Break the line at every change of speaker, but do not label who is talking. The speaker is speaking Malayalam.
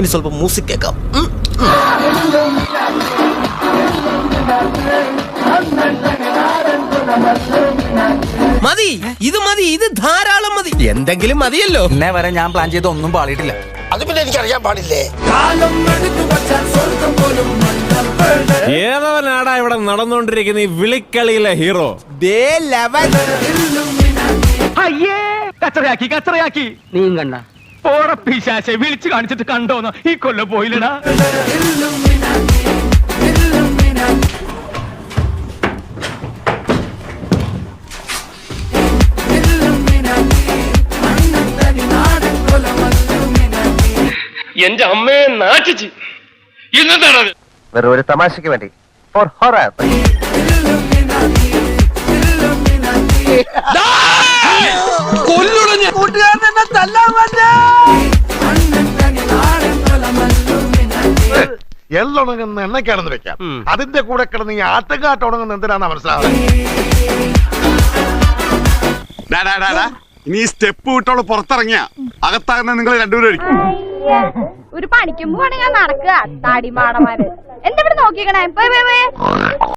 ഇനി സ്വല്പം മ്യൂസിക് കേൾക്കാം. മതി ഇത് മതി ഇത് ധാരാളം മതി. എന്തെങ്കിലും മതിയല്ലോ.
എന്നെ വരെ ഞാൻ പ്ലാൻ ചെയ്ത ഒന്നും പാളിയിട്ടില്ല
അത് പിന്നെ എനിക്ക് അറിയാൻ പാടില്ലേ
ഏതവനാടാ ഇവിടെ നടന്നുകൊണ്ടിരിക്കുന്ന ഈ വിളിക്കളിയിലെ ഹീറോ?
അയ്യേ കച്ചറയാക്കി കച്ചറയാക്കി. നീ കണ്ട. പോറ പിശാശെ വിളിച്ചു കാണിച്ചിട്ട് കണ്ടോന്ന്. ഈ കൊല്ലം പോയില്ലടാ. എന്റെ അമ്മയെ നാട്ടിച്ച്. ഇന്നെന്താണത്
വെറും ഒരു തമാശക്ക് വേണ്ടി. ഫോർ ഹൊറർ
എള്ളുണങ്ങുന്ന എണ്ണയ്ക്കാണെന്ന് വെക്കാം. അതിന്റെ കൂടെ കിടന്ന് ഈ ആട്ടുകാട്ട് ഉണങ്ങുന്ന എന്തിനാണ് മനസ്സിലാവുന്നത്
ഇനി സ്റ്റെപ്പ് വിട്ടോളൂ പുറത്തിറങ്ങിയ അകത്താകുന്ന നിങ്ങൾ രണ്ടുപേരും
ഒരു പണിക്കും ഞാൻ നടക്കുക താടിമാടന്മാര് എന്താ ഇവിടെ നോക്കിക്കണേ?